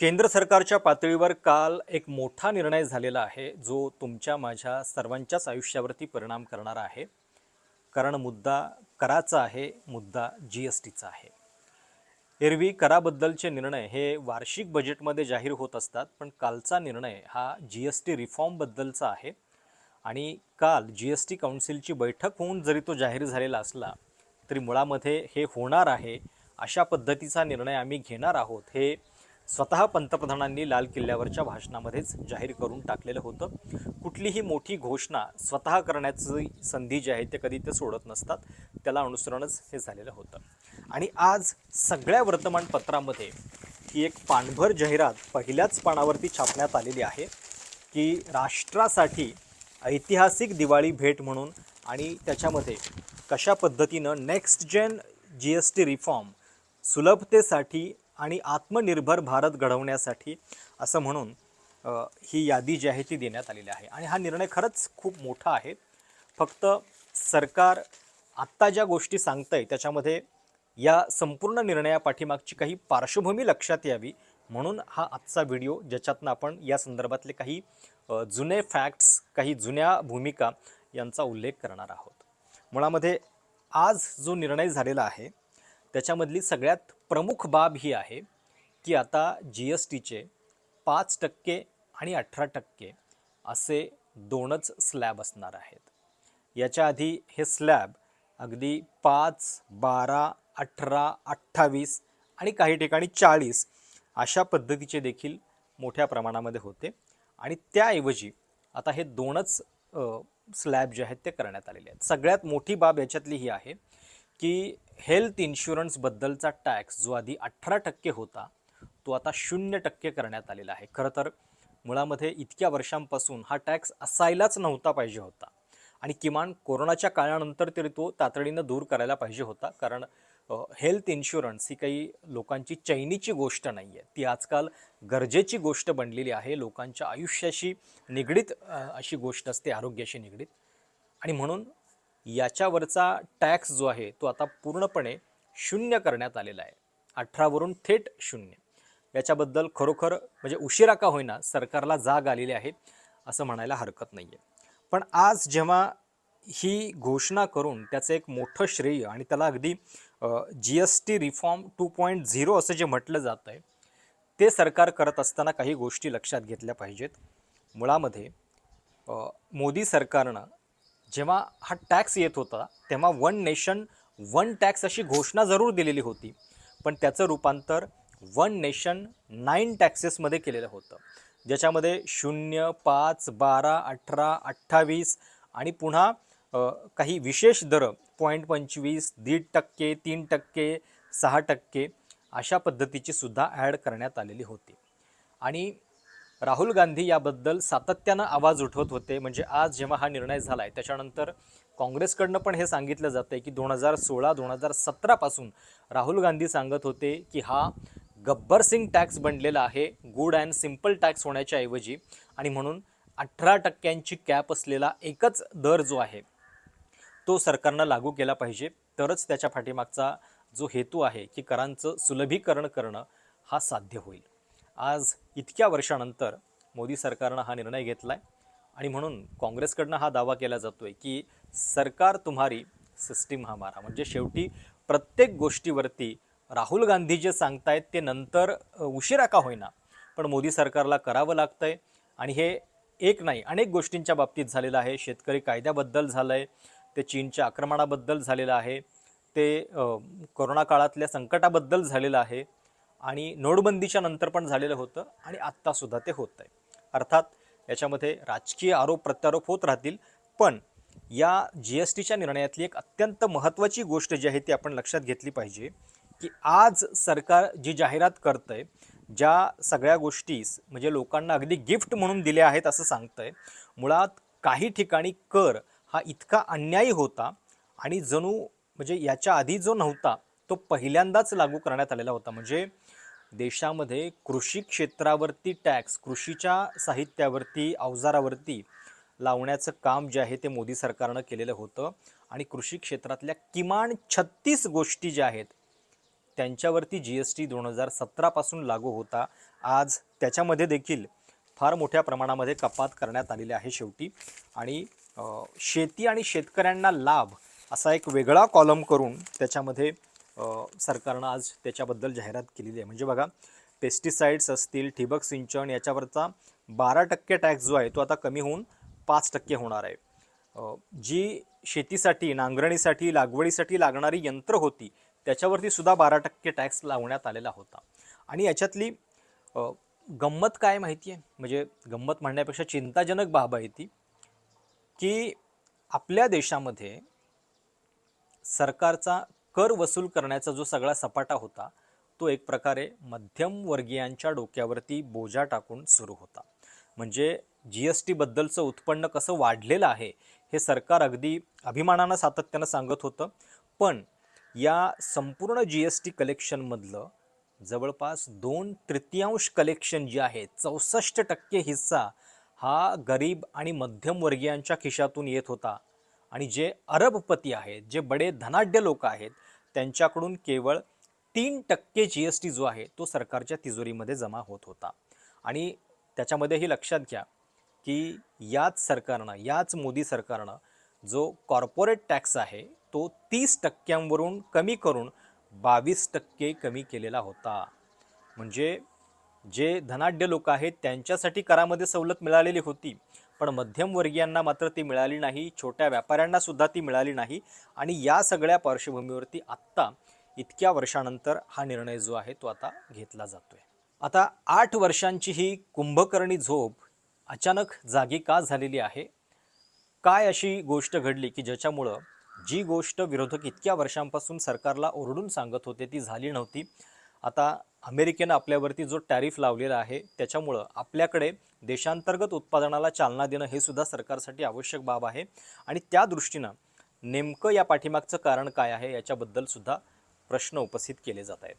केंद्र सरकारच्या पातळीवर काल एक मोठा निर्णय झालेला आहे जो तुमच्या माझ्या सर्वांच्याच आयुष्यावरती परिणाम करणारा आहे. कारण मुद्दा कराचा आहे मुद्दा जी एस टीचा आहे. एरवी कराबद्दलचे निर्णय हे वार्षिक बजेटमध्ये जाहीर होत असतात पण कालचा निर्णय हा जी एस टी रिफॉर्मबद्दलचा आहे. आणि काल जी एस टी काउन्सिलची बैठक होऊन जरी तो जाहीर झालेला असला तरी मुळामध्ये हे होणार आहे अशा पद्धतीचा निर्णय आम्ही घेणार आहोत हे स्वतः पंतप्रधानांनी लाल किल्ल्यावरच्या भाषणामध्येच जाहीर करून टाकलेलं होतं. कुठलीही मोठी घोषणा स्वतः करण्याची संधी जी आहे ते कधी ते सोडत नसतात. त्याला अनुसरणच हे झालेलं होतं. आणि आज सगळ्या वर्तमानपत्रामध्ये ही एक पानभर जाहिरात पहिल्याच पानावरती छापण्यात आलेली आहे की राष्ट्रासाठी ऐतिहासिक दिवाळी भेट म्हणून आणि त्याच्यामध्ये कशा पद्धतीनं next gen G S T reform सुलभतेसाठी आणि आत्मनिर्भर भारत घडवण्यासाठी असं म्हणून ही यादी जी आहे ती देण्यात आलेली आहे. आणि हा निर्णय खरंच खूप मोठा आहे. फक्त सरकार आत्ता ज्या गोष्टी सांगतंय त्याच्यामध्ये या संपूर्ण निर्णयापाठीमागची काही पार्श्वभूमी लक्षात यावी म्हणून हा आजचा व्हिडिओ ज्याच्यातनं आपण या संदर्भातले काही जुने फॅक्ट्स काही जुन्या भूमिका यांचा उल्लेख करणार आहोत. मुळामध्ये आज जो निर्णय झालेला आहे त्याच्यामधली सगळ्यात प्रमुख बाब ही आहे की आता जी एस टीचे पाच टक्के आणि अठरा टक्के असे दोनच स्लॅब असणार आहेत. याच्या आधी हे स्लॅब अगदी पाच बारा अठरा अठ्ठावीस आणि काही ठिकाणी चाळीस अशा पद्धतीचे देखील मोठ्या प्रमाणामध्ये होते आणि त्याऐवजी आता हे दोनच स्लॅब जे आहेत ते करण्यात आलेले आहेत. सगळ्यात मोठी बाब याच्यातली ही आहे की हेल्थ इन्शुरन्सबद्दलचा टॅक्स जो आधी अठरा टक्के होता तो आता शून्य टक्के करण्यात आलेला आहे. खरं तर मुळामध्ये इतक्या वर्षांपासून हा टॅक्स असायलाच नव्हता पाहिजे होता. आणि किमान कोरोनाच्या काळानंतर तरी तो तातडीनं दूर करायला पाहिजे होता कारण हेल्थ इन्शुरन्स ही काही लोकांची चैनीची गोष्ट नाही आहे ती आजकाल गरजेची गोष्ट बनलेली आहे. लोकांच्या आयुष्याशी निगडीत अशी गोष्ट असते आरोग्याशी निगडीत. आणि म्हणून याच्यावरचा टॅक्स जो आहे तो आता पूर्णपणे शून्य करण्यात आलेला आहे. अठरावरून थेट शून्य. याच्याबद्दल खरोखर म्हणजे उशिरा का होईना सरकारला जाग आलेली आहे असं म्हणायला हरकत नाही आहे पण आज जेव्हा ही घोषणा करून त्याचं एक मोठं श्रेय आणि त्याला अगदी G S T reform two point zero असं जे म्हटलं जातं आहे ते सरकार करत असताना काही गोष्टी लक्षात घेतल्या पाहिजेत. मुळामध्ये मोदी सरकारनं जेव्हा हा टॅक्स येत होता तेव्हा वन नेशन वन टॅक्स अशी घोषणा जरूर दिलेली होती. पण त्याचं रूपांतर वन नेशन नाईन टॅक्सेसमध्ये केलेलं होतं. ज्याच्यामध्ये शून्य पाच बारा अठरा अठ्ठावीस आणि पुन्हा काही विशेष दरं पॉईंट पंचवीस दीड टक्के तीन टक्के सहा टक्के अशा पद्धतीची सुद्धा ॲड करण्यात आलेली होती. आणि राहुल गांधी याबद्दल सातत्यानं आवाज उठवत होते. म्हणजे आज जेव्हा हा निर्णय झाला आहे त्याच्यानंतर काँग्रेसकडनं पण हे सांगितलं जातं आहे की दोन हजार सोळा दोन हजार सतरापासून राहुल गांधी सांगत होते की हा गब्बर सिंग टॅक्स बनलेला आहे गुड अँड सिंपल टॅक्स होण्याच्या ऐवजी. आणि म्हणून अठरा टक्क्यांची कॅप असलेला एकच दर जो आहे तो सरकारनं लागू केला पाहिजे. तरच त्याच्या पाठीमागचा जो हेतू आहे की करांचं सुलभीकरण करणं हा साध्य होईल. आज इतक्या वर्षानंतर मोदी सरकारनं हा निर्णय घेतला आहे आणि म्हणून काँग्रेसकडनं हा दावा केला जातो आहे की सरकार तुम्हारी सिस्टीम हमारा म्हणजे शेवटी प्रत्येक गोष्टीवरती राहुल गांधी जे सांगतायत ते नंतर उशिरा का होईना पण मोदी सरकारला करावं लागतं आहे आणि हे एक नाही अनेक गोष्टींच्या बाबतीत झालेलं आहे. शेतकरी कायद्याबद्दल झालं आहे ते चीनच्या आक्रमणाबद्दल झालेलं आहे ते कोरोना काळातल्या संकटाबद्दल झालेलं आहे. आणि नोटबंदीच्या नंतर पण झालेलं होतं आणि आत्तासुद्धा ते होत आहे. अर्थात याच्यामध्ये राजकीय आरोप प्रत्यारोप होत राहतील पण या जी एस टीच्या निर्णयातली एक अत्यंत महत्त्वाची गोष्ट जी आहे ती आपण लक्षात घेतली पाहिजे की आज सरकार जी जाहिरात करतं आहे ज्या सगळ्या गोष्टी म्हणजे लोकांना अगदी गिफ्ट म्हणून दिल्या आहेत असं सांगतं आहे मुळात काही ठिकाणी कर हा इतका अन्यायी होता आणि जणू म्हणजे याच्या आधी जो नव्हता तो पहिल्यांदाच लागू करण्यात आलेला होता. म्हणजे देशामध्ये कृषी क्षेत्रावरती टॅक्स कृषीच्या साहित्यावरती अवजारावरती लावण्याचं काम जे आहे ते मोदी सरकारनं केलेलं होतं. आणि कृषी क्षेत्रातल्या किमान छत्तीस गोष्टी ज्या आहेत त्यांच्यावरती जी एस टी दोन हजार सतरापासून लागू होता. आज त्याच्यामध्ये देखील फार मोठ्या प्रमाणामध्ये कपात करण्यात आलेली आहे शेवटी. आणि शेती आणि शेतकऱ्यांना लाभ असा एक वेगळा कॉलम करून त्याच्यामध्ये सरकारनं आज त्याच्याबद्दल जाहिरात केलेली आहे. म्हणजे बघा पेस्टिसाइड्स असतील ठिबक सिंचन याच्यावरचा बारा टक्के टॅक्स जो आहे तो आता कमी होऊन पाच टक्के होणार आहे. जी शेतीसाठी नांगरणीसाठी लागवडीसाठी लागणारी यंत्र होती त्याच्यावरती सुद्धा बारा टक्के टॅक्स लावण्यात आलेला होता. आणि याच्यातली गंमत काय माहिती आहे? म्हणजे गंमत म्हणण्यापेक्षा चिंताजनक बाब आहे ती की आपल्या देशामध्ये सरकारचा कर वसूल करण्याचा जो सगळा सपाटा होता तो एक प्रकारे मध्यमवर्गीयांच्या डोक्यावरती बोजा टाकून सुरू होता. म्हणजे जी एस टीबद्दलचं उत्पन्न कसं वाढलेलं आहे हे सरकार अगदी अभिमानानं सातत्यानं सांगत होतं. पण या संपूर्ण जी एस टी कलेक्शनमधलं जवळपास दोन तृतीयांश कलेक्शन जे आहे चौसष्ट टक्के हिस्सा हा गरीब आणि मध्यमवर्गीयांच्या खिशातून येत होता. आणि जे अरबपती आहेत जे बडे धनाढ्य लोक आहेत त्यांच्याकडून केवळ तीन टक्के जी एस टी जो आहे तो सरकारच्या तिजोरीमध्ये जमा होत होता. आणि त्याच्यामध्येही लक्षात घ्या की याच सरकारनं याच मोदी सरकारनं जो कॉर्पोरेट टॅक्स आहे तो तीस टक्क्यांवरून कमी करून बावीस टक्के कमी केलेला होता. म्हणजे जे धनाढ्य लोक आहेत त्यांच्यासाठी करामध्ये सवलत मिळालेली होती. पण मध्यमवर्गीयांना मात्र ती मिळाली नाही छोट्या व्यापाऱ्यांना सुद्धा ती मिळाली नाही आणि या सगळ्या पार्श्वभूमीवरती आत्ता इतक्या वर्षानंतर हा निर्णय जो आहे तो आता घेतला जातोय. आता आठ वर्षांची ही कुंभकर्णी झोप अचानक जागी का झालेली आहे? काय अशी गोष्ट घडली की ज्याच्यामुळं जी गोष्ट विरोधक इतक्या वर्षांपासून सरकारला ओरडून सांगत होते ती झाली नव्हती? आता अमेरिकेनं आपल्यावरती जो टॅरिफ लावलेला आहे त्याच्यामुळं आपल्याकडे देशांतर्गत उत्पादनाला चालना देणं हे सुद्धा सरकारसाठी आवश्यक बाब आहे. आणि त्या दृष्टीनं नेमकं या पाठीमागचं कारण काय आहे याच्याबद्दल सुद्धा प्रश्न उपस्थित केले जात आहेत.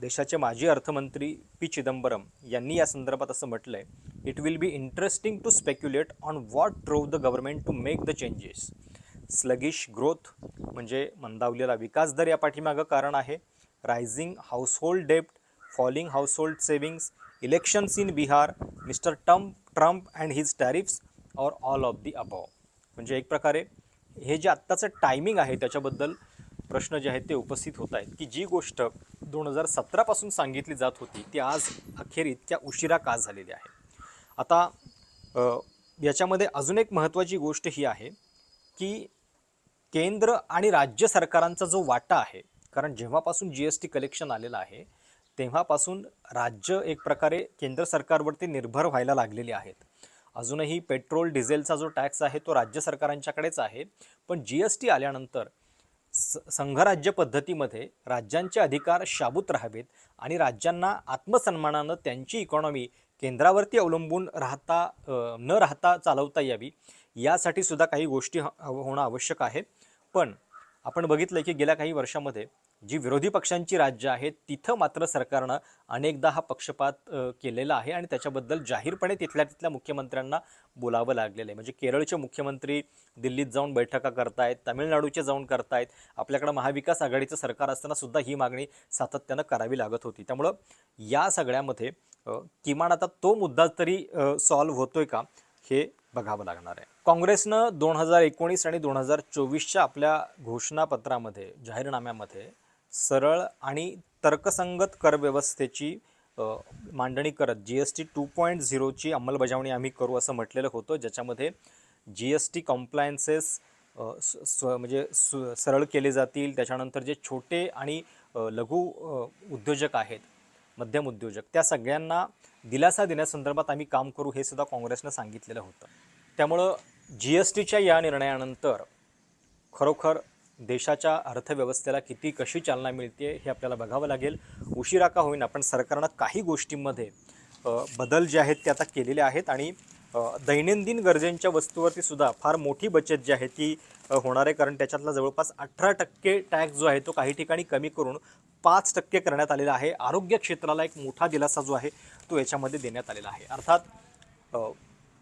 देशाचे माजी अर्थमंत्री पी चिदंबरम यांनी या संदर्भात असं म्हटलं आहे it will be interesting to speculate on what drove the government to make the changes sluggish growth म्हणजे मंदावलेला विकास दर या पाठीमागं कारण आहे. Rising household dept falling household savings elections in Bihar mister tum Trump and his tariffs or all of the above म्हणजे एक प्रकारे हे जे आत्ताचं टायमिंग आहे त्याच्याबद्दल प्रश्न जे आहेत ते उपस्थित होत आहेत की जी गोष्ट दोन हजार सतरापासून सांगितली जात होती ती आज अखेर इतक्या उशिरा का झालेली आहे? आता याच्यामध्ये अजून एक महत्त्वाची गोष्ट ही आहे की केंद्र आणि राज्य सरकारांचा जो वाटा आहे कारण जेव्हापासून जी एस टी कलेक्शन आलेलं आहे तेव्हापासून राज्य एक प्रकारे केंद्र सरकारवरती निर्भर व्हायला लागलेली आहेत. अजूनही पेट्रोल डिझेलचा जो टॅक्स आहे तो राज्य सरकारांच्याकडेच आहे. पण जी एस टी आल्यानंतर स संघराज्य पद्धतीमध्ये राज्यांचे अधिकार शाबूत राहावेत आणि राज्यांना आत्मसन्मानानं त्यांची इकॉनॉमी केंद्रावरती अवलंबून राहता न राहता चालवता यावी यासाठी सुद्धा काही गोष्टी ह- होणं आवश्यक आहे. पण आपण बघितलं की गेल्या काही वर्षामध्ये जी विरोधी पक्षांची राज्य आहेत तिथं मात्र सरकारनं अनेकदा हा पक्षपात केलेला आहे आणि त्याच्याबद्दल जाहीरपणे तिथल्या तिथल्या मुख्यमंत्र्यांना बोलावं लागलेलं आहे. म्हणजे केरळचे मुख्यमंत्री दिल्लीत जाऊन बैठका करतायत तामिळनाडूचे जाऊन करतायत आपल्याकडं महाविकास आघाडीचं सरकार असताना सुद्धा ही मागणी सातत्यानं करावी लागत होती. त्यामुळं या सगळ्यामध्ये किमान आता तो मुद्दा तरी सॉल्व्ह होतोय का हे बघावं लागणार आहे. काँग्रेसनं दोन हजार एकोणीस आणि दोन हजार चोवीसच्या आपल्या घोषणापत्रामध्ये जाहीरनाम्यामध्ये सरळ आणि तर्कसंगत करव्यवस्थेची मांडणी करत G S T two point झिरोची अंमलबजावणी आम्ही करू असं म्हटलेलं होतं ज्याच्यामध्ये जी एस टी कम्प्लायन्सेस म्हणजे सु सरळ केले जातील. त्याच्यानंतर जे छोटे आणि लघु उद्योजक आहेत मध्यम उद्योजक त्या सगळ्यांना दिलासा देण्यासंदर्भात आम्ही काम करू हे सुद्धा काँग्रेसनं सांगितलेलं होतं. त्यामुळं जी एस टीच्या या निर्णयानंतर खरोखर देशाच्या अर्थव्यवस्थेला किती कशी चालना मिळते हे आपल्याला बघावं लागेल. उशिरा का होईना पण सरकारनं काही गोष्टींमध्ये बदल जे आहेत ते आता केलेले आहेत आणि दैनंदिन गरजेंच्या वस्तूवरती सुद्धा फार मोठी बचत जी आहे ती होणार आहे. कारण त्याच्यातला जवळपास अठरा टक्के टॅक्स जो आहे तो काही ठिकाणी कमी करून पाच टक्के करण्यात आलेला आहे. आरोग्य क्षेत्राला एक मोठा दिलासा जो आहे तो याच्यामध्ये देण्यात आलेला आहे. अर्थात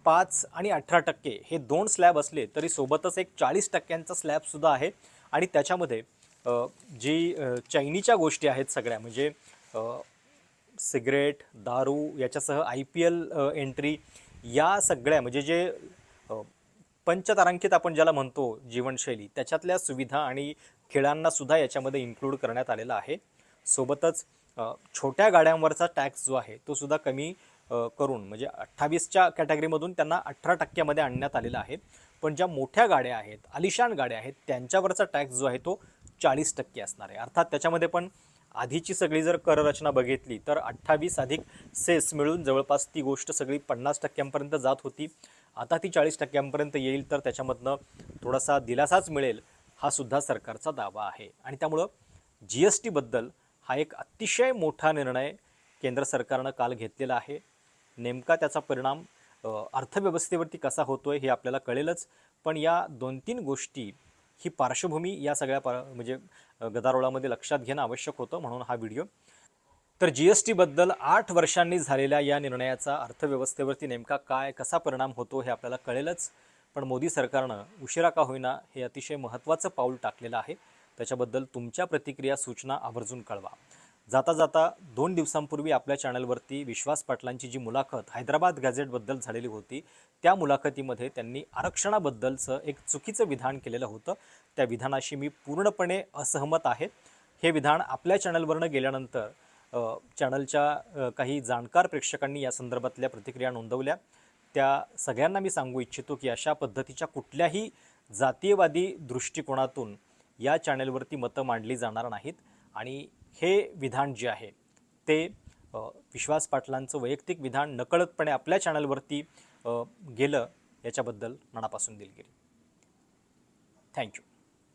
पाच आणि अठरा टक्के हे दोन स्लॅब असले तरी सोबतच एक चाळीस टक्क्यांचा स्लॅबसुद्धा आहे. आणि त्याच्यामध्ये जी चैनीच्या गोष्टी आहेत सगळ्या म्हणजे सिगरेट दारू याच्यासह आय पी एल एंट्री या सगळ्या म्हणजे जे पंचतारांकित आपण ज्याला म्हणतो जीवनशैली त्याच्यातल्या सुविधा आणि खेळांनासुद्धा याच्यामध्ये इन्क्लूड करण्यात आलेला आहे. सोबतच छोट्या गाड्यांवरचा टॅक्स जो आहे तो सुद्धा कमी करून म्हणजे अठ्ठावीसच्या कॅटेगरीमधून त्यांना अठरा टक्क्यामध्ये आणण्यात आलेला आहे. पण ज्या मोठ्या गाड्या आहेत आलिशान गाड्या आहेत त्यांच्यावरचा टॅक्स जो आहे तो चाळीस टक्के असणार आहे. अर्थात त्याच्यामध्ये पण आधीची सगळी जर कररचना बघितली तर अठ्ठावीस अधिक सेस मिळून जवळपास ती गोष्ट सगळी पन्नास टक्क्यांपर्यंत जात होती. आता ती चाळीस टक्क्यांपर्यंत येईल तर त्याच्यामधनं थोडासा दिलासाच मिळेल हा सुद्धा सरकारचा दावा आहे. आणि त्यामुळं जी एस टीबद्दल हा एक अतिशय मोठा निर्णय केंद्र सरकारनं काल घेतलेला आहे. नेमका त्याचा परिणाम अर्थव्यवस्थेवरती कसा होतो आहे हे आपल्याला कळेलच. पण या दोन तीन गोष्टी ही पार्श्वभूमी या सगळ्या पार म्हणजे गदारोळामध्ये लक्षात घेणं आवश्यक होतं म्हणून हा व्हिडिओ. तर जी एस टीबद्दल आठ वर्षांनी झालेल्या या निर्णयाचा अर्थव्यवस्थेवरती नेमका काय कसा परिणाम होतो हे आपल्याला कळेलच. पण मोदी सरकारनं उशिरा का होईना हे अतिशय महत्त्वाचं पाऊल टाकलेलं आहे. त्याच्याबद्दल तुमच्या प्रतिक्रिया सूचना आवर्जून कळवा. जाता जाता दोन दिवसांपूर्वी आपल्या चॅनलवरती विश्वास पाटलांची जी मुलाखत हैदराबाद गॅझेटबद्दल झालेली होती त्या मुलाखतीमध्ये त्यांनी आरक्षणाबद्दलचं एक चुकीचं विधान केलेलं होतं. त्या विधानाशी मी पूर्णपणे असहमत आहे. हे विधान आपल्या चॅनलवरनं गेल्यानंतर चॅनलच्या काही जाणकार प्रेक्षकांनी या संदर्भातल्या प्रतिक्रिया नोंदवल्या. त्या सगळ्यांना मी सांगू इच्छितो की अशा पद्धतीच्या कुठल्याही जातीयवादी दृष्टिकोनातून या चॅनलवरती मतं मांडली जाणार नाहीत. आणि हे विधान जे आहे ते विश्वास पाटलांचं वैयक्तिक विधान नकळतपणे आपल्या चॅनलवरती गेलं याच्याबद्दल मनापासून दिलगिरी. थँक्यू.